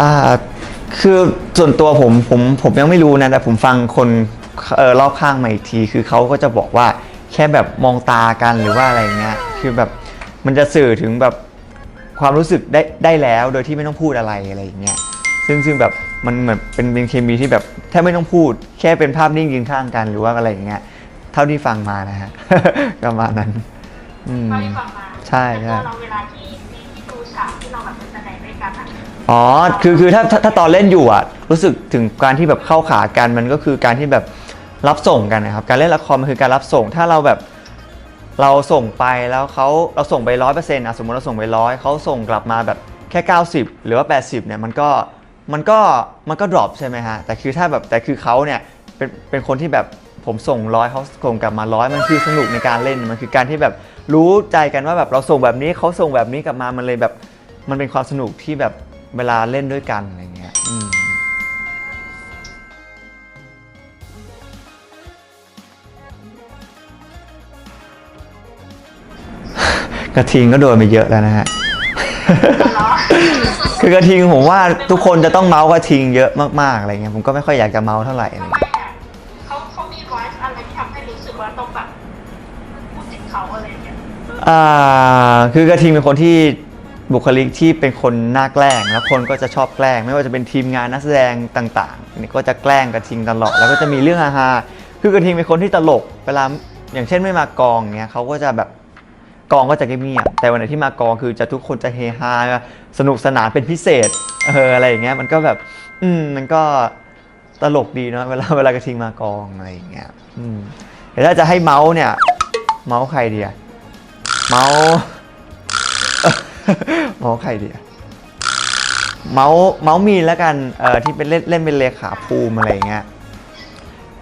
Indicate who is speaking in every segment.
Speaker 1: อ่าคือส่วนตัวผมผมผมยังไม่รู้นะแต่ผมฟังคนเออรอบข้างมาอีกที คือเขาก็จะบอกว่าแค่แบบมองตากันหรือว่าอะไรเงี้ยคือแบบมันจะสื่อถึงแบบความรู้สึกได้ได้แล้วโดยที่ไม่ต้องพูดอะไรอะไรอย่างเงี้ยซึ่งซึ่งแบบมันเหมือนเป็นเป็นเคมีที่แบบแทบไม่ต้องพูด แค่เป็นภาพนิ่งยืนข้างกันหรือว่าอะไรอย่างเงี้ยเท่าที่ฟังมานะฮะประมาณนั้น อืม
Speaker 2: เท่าที่ฟังมา
Speaker 1: ใช่ใช่
Speaker 2: แต่ตัวเราเวลาที่ที่ที่ อ๋
Speaker 1: อ คือคือถ้าถ้าถ้าตอนเล่นอยู่อะ รู้สึกถึงการที่แบบเข้าขากันมันก็คือการที่แบบรับส่งกันนะครับ การเล่นละครมันคือการรับส่ง ถ้าเราแบบเราส่งไปแล้วเขาเราส่งไปร้อยเปอร์เซ็นต์อะสมมติเราส่งไปร้อยเขาส่งกลับมาแบบแค่ 90 หรือว่า 80เนี่ยมันก็มันก็มันก็ดรอปใช่ไหมฮะแต่คือถ้าแบบแต่คือเขาเนี่ยเป็นเป็นคนที่แบบผมส่งร้อยเขาส่งกลับมาร้อยมันคือสนุกในการเล่นมันคือการที่แบบรู้ใจกันว่าแบบเราส่งแบบนี้เขาส่งแบบนี้กลับมามันเลยแบบมันเป็นความสนุกที่แบบ เวลาเล่นด้วยกันอะไรเงี้ยอืมกระทิงก็โดนไปเยอะแล้วนะฮะ
Speaker 2: เหรอ
Speaker 1: คือกระทิงผมว่าทุกคนจะต้องเมาส์กระทิงเยอะมากๆอะไรเงี้ยผมก็ไม่ค่อยอยากจะเมาส์เท่าไหร่อะไร
Speaker 2: ทำไม
Speaker 1: เงี้ย
Speaker 2: อะเขาเขามี voice อะไรที่ทำให้รู้สึกว่าต้องแบบพูดถึงเขาอะไรอย่างเงี้ย
Speaker 1: อ่าคือกระทิงเป็นคนที่ บุคลิกที่เป็นคนน่าแกล้ง แล้วคนก็จะชอบแกล้ง ไม่ว่าจะเป็นทีมงานนักแสดงต่างๆนี่ก็จะแกล้งกระทิงตลอดแล้วก็จะมีเรื่องฮาๆคือกระทิงเป็นคนที่ตลกเวลาอย่างเช่นไม่มากองเงี้ยเขาก็จะแบบกองก็จะเงียบแต่วันไหนที่มากองคือจะทุกคนจะเฮฮาสนุกสนานเป็นพิเศษเอออะไรอย่างเงี้ยมันก็แบบ อืมมันก็ตลกดีเนาะเวลาเวลากระทิงมากองอะไรอย่างเงี้ยอืมแต่ถ้าจะให้เมาส์เนี่ย เมาส์ใครดีอะเมาส์ เมาส์ใครดีอะเมาส์เมาส์มีนแล้วกันเอ่อที่เป็นเล่นเล่นเป็นเลขาภูมิอะไรอย่างเงี้ย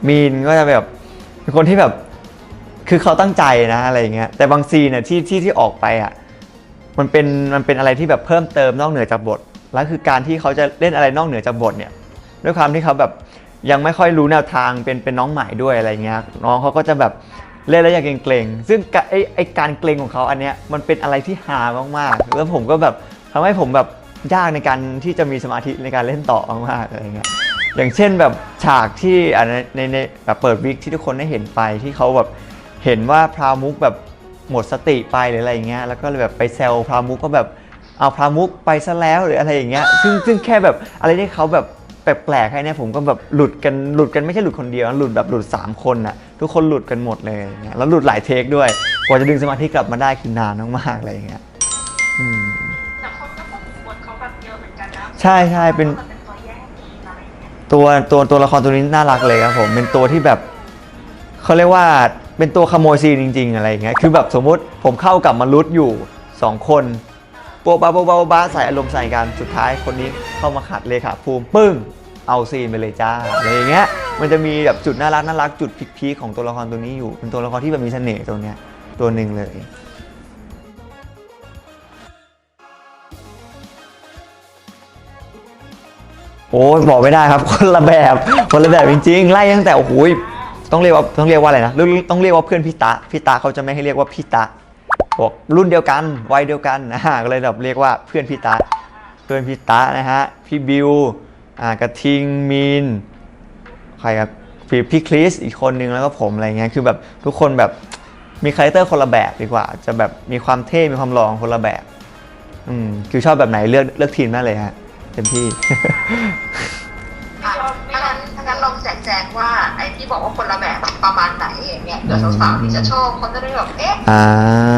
Speaker 1: มีนก็จะแบบเป็นคนที่แบบ คือเขาตั้งใจนะอะไรอย่างเงี้ยแต่บางซีนเนี่ยที่ที่ที่ออกไปอะมันเป็นมันเป็นอะไรที่แบบเพิ่มเติมนอกเหนือจากบท แล้วคือการที่เขาจะเล่นอะไรนอกเหนือจากบทเนี่ย ด้วยความที่เขาแบบยังไม่ค่อยรู้แนวทางเป็นเป็นน้องใหม่ด้วยอะไรเงี้ยน้องเขาก็จะแบบ เล่นแล้วอย่างเกรงๆ ซึ่งไอไอการเกรงของเขาอันเนี้ยมันเป็นอะไรที่ฮามากๆ แล้วผมก็แบบทำให้ผมแบบยากในการที่จะมีสมาธิในการเล่นต่อมากๆอะไรเงี้ย อย่างเช่นแบบฉากที่ในในในแบบเปิดวิกที่ทุกคนได้เห็นไปที่เขาแบบเห็นว่าพรามุกแบบหมดสติไปหรืออะไรเงี้ย แล้วก็เลยแบบไปแซวพรามุกก็แบบเอาพรามุกไปซะแล้วหรืออะไรอย่างเงี้ย ซึ่งซึ่งแค่แบบอะไรที่เขาแบบ แปลกๆให้เนี่ยผมก็แบบหลุดกันหลุดกันไม่ใช่หลุดคนเดียวนะหลุดแบบหลุด 3 คนน่ะทุกคนหลุดกันหมดเลยอย่างเงี้ยแล้วหลุดหลายเทคด้วยกว่าจะดึงสมาธิกลับมาได้คือนานมากๆอะไรอย่างเงี้ยอืม
Speaker 2: แต่เขาก็ต้องบทเขาแบบเยอะเหมือนกันนะ
Speaker 1: ใช่ใช่เป็น
Speaker 2: มันเป็นตัวแยกทีมอะไรอย่างเงี้ย
Speaker 1: ตัวตัวตัวละครตัวนี้น่ารักเลยครับผมเป็นตัวที่แบบเขาเรียกว่าเป็นตัวขโมยซีนจริง ๆ อะไรอย่างเงี้ยคือแบบสมมุติผมเข้ากับมรุษอยู่สองคน โปะบาโปะบาโปะบาใส่อารมณ์ใส่กันสุดท้ายคนนี้เข้ามาขัดเลยค่ะภูมิปึ้งเอาซีนไปเลยจ้าอะไรอย่างเงี้ยมันจะมีแบบจุดน่ารักน่ารักจุดพีคๆของตัวละครตัวนี้อยู่เป็นตัวละครที่แบบมีเสน่ห์ตัวเนี้ยตัวหนึ่งเลยโอ้บอกไม่ได้ครับ คนละแบบคนละแบบจริงๆไล่ตั้งแต่โอ้โหยต้องเรียกว่าต้องเรียกว่าอะไรนะต้องต้องเรียกว่าเพื่อนพี่ตะพี่ตะเขาจะไม่ให้เรียกว่าพี่ตะ บอกรุ่นเดียวกันวัยเดียวกันนะฮะก็เลยแบบเรียกว่าเพื่อนพี่ตะเพื่อนพี่ตะนะฮะพี่บิวอ่ากระทิงมีนใครครับพี่พี่คริสอีกคนนึงแล้วก็ผมอะไรเงี้ยคือแบบทุกคนแบบมีคาแรคเตอร์คนละแบบดีกว่า จะแบบมีความเท่ มีความหล่อของคนละแบบ อืมคือชอบแบบไหนเลือกเลือกทีมได้เลยฮะเต็มที่
Speaker 3: อะถ้างั้นถ้างั้นลองแจกแจงว่าไอ้ที่บอกว่าคนละแบบประมาณไหนอย่างเงี้ยเดี๋ยวสาวๆที่จะชอบเขาจะได้แบบเอ๊ะ
Speaker 1: อ่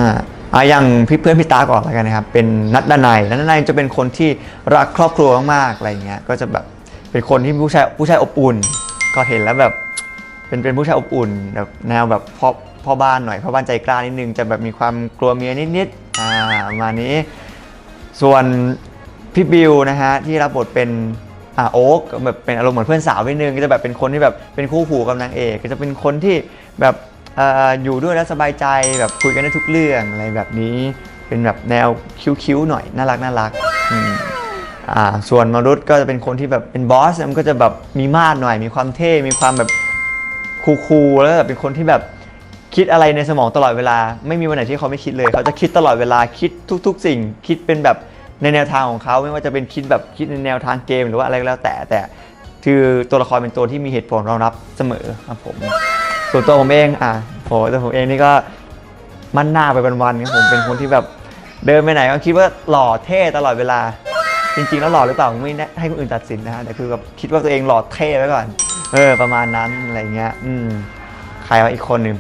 Speaker 1: า อาอย่างพี่เพื่อนพี่ตาก่อนแล้วกันนะครับ เป็นนัดดานัยนัดดนัยจะเป็นคนที่รักครอบครัวมากๆอะไรเงี้ยก็จะแบบเป็นคนที่ผู้ชายผู้ชายอบอุ่น ก็เห็นแล้วแบบเป็นเป็นผู้ชายอบอุ่นแบบแนวแบบพ่อพ่อบ้านหน่อยพ่อบ้านใจกล้านิดนึงจะแบบมีความกลัวเมียนิดๆอ่าประมาณนี้ ส่วนพี่บิวนะฮะที่รับบทเป็นอ่าโอ๊กแบบเป็นอารมณ์เหมือนเพื่อนสาวนิดนึงก็จะแบบเป็นคนที่แบบเป็นคู่หูกับนางเอกก็จะเป็นคนที่แบบ อ่ออยู่ด้วยแล้วสบายใจแบบคุยกันได้ทุกเรื่องอะไรแบบนี้ เป็นแบบแนวคิ้วๆหน่อยน่ารักน่ารักอืมอ่าส่วนมารุตก็จะเป็นคนที่แบบเป็นบอสมันก็จะแบบมีมาดหน่อย มีความเท่ มีความแบบคูลๆแล้วแบบเป็นคนที่แบบคิดอะไรในสมองตลอดเวลา ไม่มีวันไหนที่เขาไม่คิดเลย เขาจะคิดตลอดเวลาคิดทุก ๆ สิ่ง คิดเป็นแบบในแนวทางของเขาไม่ว่าจะเป็นคิดแบบคิดในแนวทางเกมหรือว่าอะไรก็แล้วแต่แต่คือตัวละครเป็นตัวที่มีเหตุผลรองรับเสมอครับผม ส่วนตัวผมเองอะโหตัวผมเองนี่ก็มั่นหน้าไปวันๆครับผมเป็นคนที่แบบเดินไปไหนก็คิดว่าหล่อเท่ตลอดเวลา จริงๆ แล้วหล่อหรือเปล่าผมไม่แน่ให้คนอื่นตัดสินนะฮะแต่คือแบบคิดว่าตัวเองหล่อเท่ไว้ก่อน เออประมาณนั้นอะไรเงี้ยอืมใครวะอีกคนหนึ่ง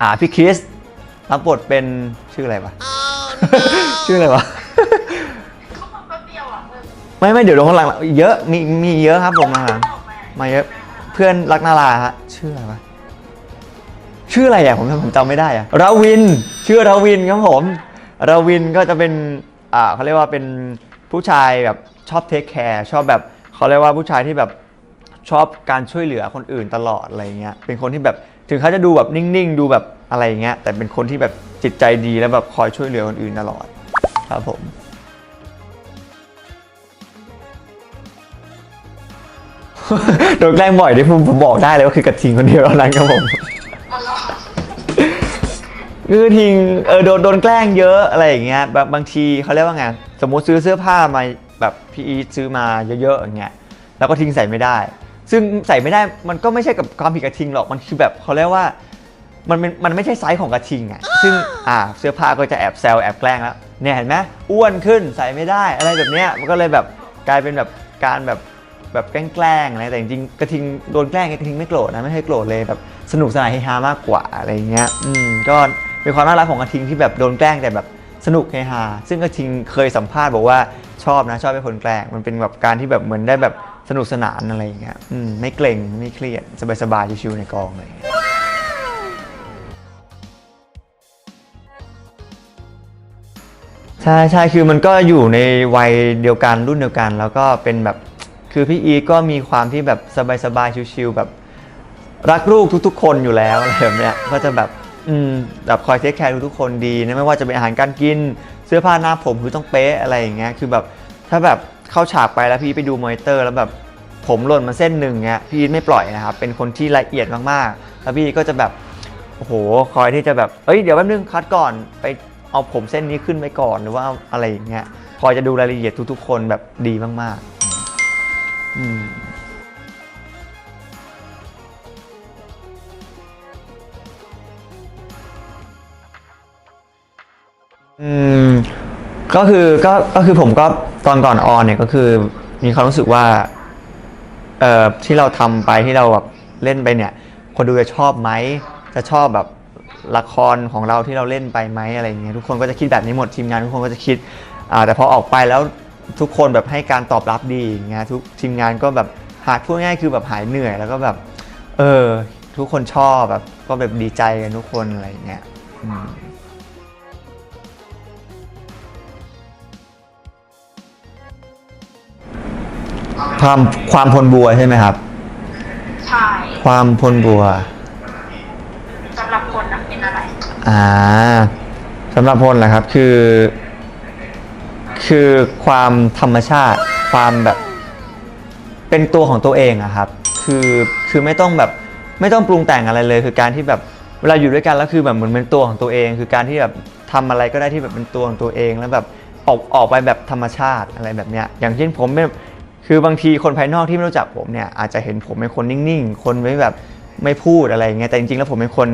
Speaker 1: อ่าพี่คริสรับบทเป็นชื่ออะไรวะชื่ออะไรวะ
Speaker 2: เขามาแป๊บเดียวอะเออ
Speaker 1: ไม่ไม่เดี๋ยวลงข้างหลังเยอะมีมีเยอะครับผมมาหลัง
Speaker 2: ออกมา
Speaker 1: มาเยอะเพื่อนรักนาราฮะชื่ออะไรวะ ชื่ออะไรอะผมผมจำไม่ได้อะราวินชื่อราวินครับผมราวินก็จะเป็นอ่าเขาเรียกว่าเป็นผู้ชายแบบชอบเทคแคร์ชอบแบบเขาเรียกว่าผู้ชายที่แบบชอบการช่วยเหลือคนอื่นตลอดอะไรเงี้ยเป็นคนที่แบบถึงเขาจะดูแบบนิ่งๆ ดูแบบอะไรเงี้ยแต่เป็นคนที่แบบจิตใจดีแล้วแบบคอยช่วยเหลือคนอื่นตลอดครับผมโดนแกล้งบ่อยที่ผมบอกได้เลยว่าคือกระทิงคนเดียวเท่านั้นครับผม คือทิงเออโดนโดนแกล้งเยอะอะไรอย่างเงี้ยแบบบางทีเขาเรียกว่าไงสมมติซื้อเสื้อผ้ามาแบบพี่อีทซื้อมาเยอะๆอย่างเงี้ยแล้วก็ทิ้งใส่ไม่ได้ ซึ่งใส่ไม่ได้มันก็ไม่ใช่กับความผิดกระทิงหรอกมันคือแบบเขาเรียกว่ามันเป็นมันไม่ใช่ไซส์ของกระทิงอะซึ่งอ่าเสื้อผ้าก็จะแอบแซวแอบแกล้งแล้วเนี่ยเห็นไหมอ้วนขึ้นใส่ไม่ได้อะไรแบบเนี้ยมันก็เลยแบบกลายเป็นแบบการแบบแบบแกล้งๆอะไรแต่จริงๆกระทิงโดนแกล้งกระทิงไม่โกรธนะไม่ให้โกรธเลยแบบสนุกสนานเฮฮามากกว่าอะไรเงี้ยอืมก็ เป็นความน่ารักของกระทิงที่แบบโดนแกล้งแต่แบบสนุกเฮฮาซึ่งกระทิงเคยสัมภาษณ์บอกว่าชอบนะชอบเป็นคนแกล้งมันเป็นแบบการที่แบบเหมือนได้แบบสนุกสนานอะไรอย่างเงี้ยอืมไม่เกรงไม่เครียดสบายๆชิวๆในกองอะไรอย่างเลยใช่ใช่คือมันก็อยู่ในวัยเดียวกันรุ่นเดียวกัน แล้วก็เป็นแบบคือพี่อีก็มีความที่แบบสบายๆชิวๆแบบ รักลูกทุกๆ คนอยู่แล้วอะไรแบบเนี้ยก็จะแบบ อืมแบบคอยเทคแคร์ทุกคนดีนะไม่ว่าจะเป็นอาหารการกิน เสื้อผ้าหน้าผมคือต้องเป๊ะอะไรอย่างเงี้ยคือแบบถ้าแบบเข้าฉากไปแล้วพี่ไปดูมอนิเตอร์แล้วแบบผมหล่นมาเส้นหนึ่งเงี้ยพี่ไม่ปล่อยนะครับเป็นคนที่ละเอียดมากๆ แล้วพี่ก็จะแบบโอ้โหคอยที่จะแบบเอ้ยเดี๋ยวแป๊บนึงคัดก่อนไปเอาผมเส้นนี้ขึ้นไปก่อนหรือว่าอาอะไรอย่างเงี้ยคอยจะดูรายละเอียดทุกๆ คนแบบดีมากๆ อืม อืมก็คือก็ก็คือผมก็ตอนก่อนออนเนี่ยก็คือมีความรู้สึกว่าเอ่อที่เราทำไปที่เราแบบเล่นไปเนี่ย คนดูจะชอบไหมจะชอบแบบละครของเราที่เราเล่นไปไหมอะไรอย่างเงี้ยทุกคนก็จะคิดแบบนี้หมดทีมงานทุกคนก็จะคิดอ่าแต่พอออกไปแล้วทุกคนแบบให้การตอบรับดีอย่างเงี้ยทุกทีมงานก็แบบหาพูดง่ายคือแบบหายเหนื่อยแล้วก็แบบเออทุกคนชอบแบบก็แบบดีใจกันทุกคนอะไรอย่างเงี้ยอืม ความความพลบัวใช่ไหมครับ
Speaker 2: ใช่
Speaker 1: ความพลบัว
Speaker 2: สำหรับคนนะเป็นอะไร
Speaker 1: อ่าสำหรับพลนะครับ คือ คือความธรรมชาติ ความแบบเป็นตัวของตัวเองอะครับ คือคือไม่ต้องแบบไม่ต้องปรุงแต่งอะไรเลย คือการที่แบบเวลาอยู่ด้วยกันแล้วคือแบบเหมือนเป็นตัวของตัวเอง คือการที่แบบทำอะไรก็ได้ที่แบบเป็นตัวของตัวเองแล้วแบบออกออกไปแบบธรรมชาติอะไรแบบเนี้ยอย่างเช่นผมเนี่ย คือบางทีคนภายนอกที่ไม่รู้จักผมเนี่ยอาจจะเห็นผมเป็นคนนิ่งๆ คนไม่แบบไม่พูดอะไรอย่างเงี้ยแต่จริงๆ แล้วผมเป็นคน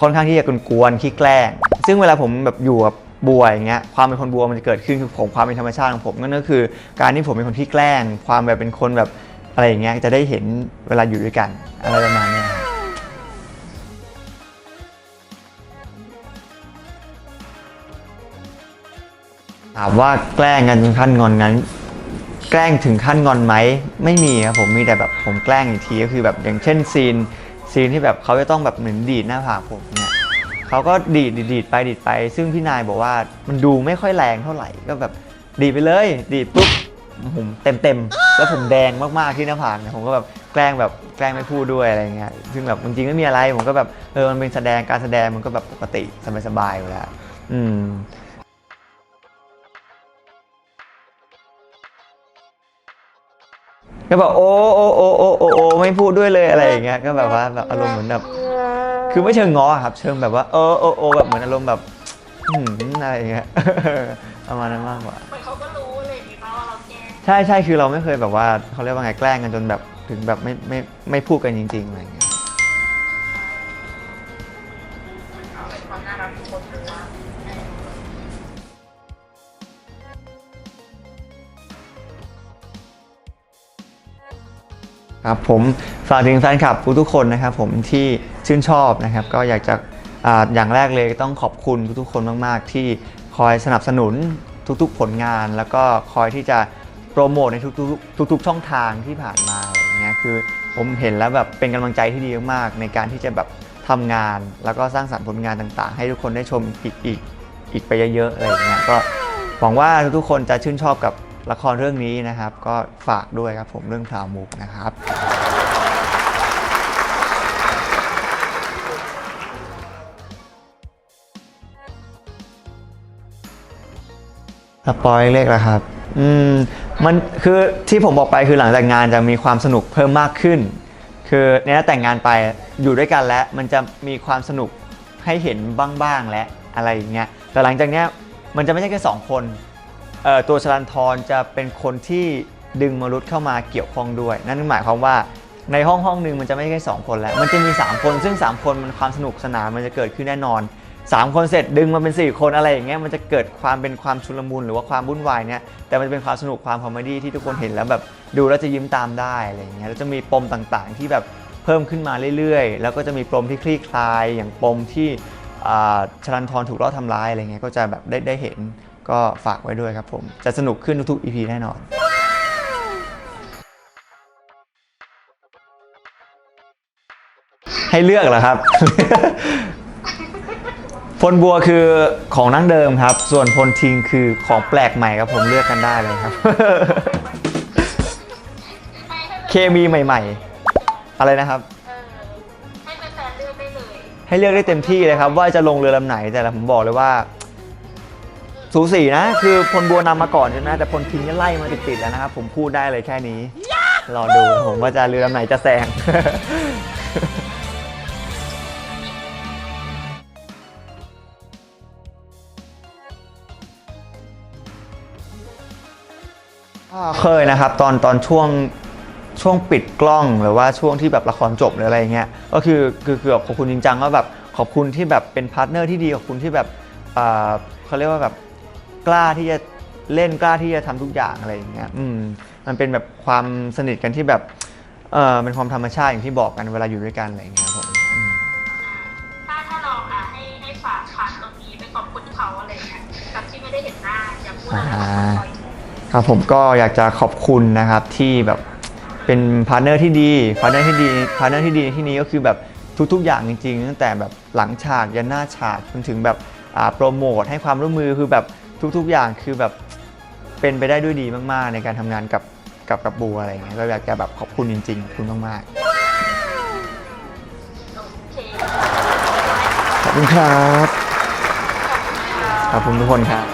Speaker 1: ค่อนข้างที่จะกวนๆขี้แกล้ง ซึ่งเวลาผมแบบอยู่กับบัวอย่างเงี้ยความเป็นคนบัวมันจะเกิดขึ้นคือผมความเป็นธรรมชาติของผมนั่นก็คือ การที่ผมเป็นคนที่แกล้ง ความแบบเป็นคนแบบอะไรอย่างเงี้ยจะได้เห็นเวลาอยู่ด้วยกันอะไรประมาณเนี้ยถามว่าแกล้งกันถึงขั้นงอนงั้น แกล้งถึงขั้นงอนไหมไม่มีครับผมมีแต่แบบผมแกล้งอีกทีก็คือแบบอย่างเช่นซีนซีนที่แบบเขาจะต้องแบบเหมือนดีดหน้าผากผมเนี่ยเขาก็ดีดดีดไปดีดไป ซึ่งพี่นายบอกว่ามันดูไม่ค่อยแรงเท่าไหร่ก็แบบดีดไปเลย ดีดปุ๊บผมเต็มเต็มแล้วผมแดงมากๆที่หน้าผากเนี่ยผมก็แบบแกล้งแบบแกล้งไม่พูดด้วยอะไรเงี้ยซึ่งแบบจริงๆไม่มีอะไรผมก็แบบเออมันเป็นแสดงการแสดงมันก็แบบปกติสบายๆอยู่แล้วอืม ก็แบบโอ้โอ้โอ้โอ้โอ้โอ้ไม่พูดด้วยเลยอะไรอย่างเงี้ยก็แบบว่าแบบอารมณ์เหมือนแบบคือไม่เชิงง้ออะครับเชิงแบบว่าเออโอ้โอ้แบบเหมือนอารมณ์แบบอืมอะไรอย่างเงี้ยประมาณนั้นมากกว่า
Speaker 2: เหมือนเขาก็รู้
Speaker 1: ใช่ใช่คือเราไม่เคยแบบว่าเขาเรียกว่าไงแกล้งกันจนแบบถึงแบบไม่ไม่ไม่พูดกันจริงๆอะไรอย่างเงี้ย
Speaker 3: ครั
Speaker 1: บผมฝากถึงแฟนคลับทุกๆคนนะครับผมที่ชื่นชอบนะครับ ก็อยากจะอาอย่างแรกเลยต้องขอบคุณทุกๆคนมากๆ ที่คอยสนับสนุนทุกๆผลงาน แล้วก็คอยที่จะโปรโมทในทุกๆทุกๆช่องทางที่ผ่านมาอะไรอย่างเงี้ยคือผมเห็นแล้วแบบเป็นกำลังใจที่ดีมากๆในการที่จะแบบทำงาน แล้วก็สร้างสรรค์ผลงานต่างๆ ให้ทุกคนได้ชมอีกอีกอีกไปเยอะๆอะไรอย่างเงี้ยก็หวังว่าทุกๆคนจะชื่นชอบกับ ละครเรื่องนี้นะครับ ก็ฝากด้วยครับผมเรื่องพราวมุกนะครับ สปอยเลขแล้วครับ อืม มันคือที่ผมบอกไปคือหลังจากงานจะมีความสนุกเพิ่มมากขึ้น คือเนี่ยแต่งงานไปอยู่ด้วยกันแล้วมันจะมีความสนุกให้เห็นบ้างๆและอะไรอย่างเงี้ยแต่หลังจากเนี้ยมันจะไม่ใช่แค่สองคน ตัวชลันทรจะเป็นคนที่ดึงมรุษเข้ามาเกี่ยวข้องด้วย นั่นหมายความว่าในห้องห้องหนึ่งมันจะไม่ใช่แค่สองคนแล้ว มันจะมี 3 คน ซึ่ง 3 คนมันความสนุกสนานมันจะเกิดขึ้นแน่นอน 3 คนเสร็จดึงมาเป็น 4 คนอะไรอย่างเงี้ยมันจะเกิดความเป็นความชุลมุนหรือว่าความวุ่นวายเนี่ยแต่มันจะเป็นความสนุกความคอมเมดี้ที่ทุกคนเห็นแล้วแบบดูแล้วจะยิ้มตามได้อะไรอย่างเงี้ยแล้วจะมีปมต่างๆ ที่แบบเพิ่มขึ้นมาเรื่อยๆ แล้วก็จะมีปมที่คลี่คลายอย่างปมที่ชลันทรถูกลอทำร้ายอะไรเงี้ยก็จะแบบได้ได้เห็น ก็ฝากไว้ด้วยครับผม จะสนุกขึ้นทุกๆ EP แน่นอนให้เลือกเหรอครับ พลบัวคือของนั่งเดิมครับ ส่วนพลทิงคือของแปลกใหม่ครับผมเลือกกันได้เลยครับ
Speaker 2: ให้ให้
Speaker 1: เคมีใหม่ ๆ อะไรนะครับ
Speaker 2: เออให้แฟนๆเลือกได้เลย
Speaker 1: ให้เลือกได้เต็มที่เลยครับ ว่าจะลงเรือลำไหนแต่ละผมบอกเลยว่า สูสีนะ คือพลบัวนำมาก่อนใช่ไหมแต่พลทิงก็ไล่มาติดๆแล้วนะครับ ผมพูดได้เลยแค่นี้ รอดูผมว่าจะเรือลำไหนจะแซง ก็เคยนะครับตอนตอนช่วงช่วงปิดกล้องหรือว่าช่วงที่แบบละครจบหรืออะไรเงี้ยก็คือคือคือบขอบคุณจริงจังก็แบบขอบคุณที่แบบเป็นพาร์ทเนอร์ที่ดีขอบคุณที่แบบอ่าเขาเรียกว่าแบบ กล้าที่จะเล่นกล้าที่จะทำทุกอย่างอะไรอย่างเงี้ยอืมมันเป็นแบบความสนิทกันที่แบบเออเป็นความธรรมชาติอย่างที่บอกกันเวลาอยู่ด้วยกันอะไรอย่างเงี้ยครับผมอืม
Speaker 2: ถ้าถ้าลองอะให้ให้ฝากผ่านตรงนี้ไปขอบคุณเขาอะไรเงี้ยกับที่ไม่ได้เห็นหน้าอยากพูดอะไรกับเขาหน่อย
Speaker 1: ครับผมก็อยากจะขอบคุณนะครับที่แบบเป็นพาร์ทเนอร์ที่ดีพาร์ทเนอร์ที่ดีพาร์ทเนอร์ที่ดีในที่นี้ก็คือแบบทุกๆ อย่างจริงๆตั้งแต่แบบหลังฉากยันหน้าฉากจนถึงแบบอ่าโปรโมทให้ความร่วมมือคือแบบ ทุกๆอย่างคือแบบเป็นไปได้ด้วยดีมากๆ ในการทำงานกับกับกับบูอะไรอย่างเงี้ยก็อยากจะแบบขอบคุณจริงๆขอบคุณมาก
Speaker 2: โอเค
Speaker 1: ๆขอบคุณครับขอบคุณทุกคนครับ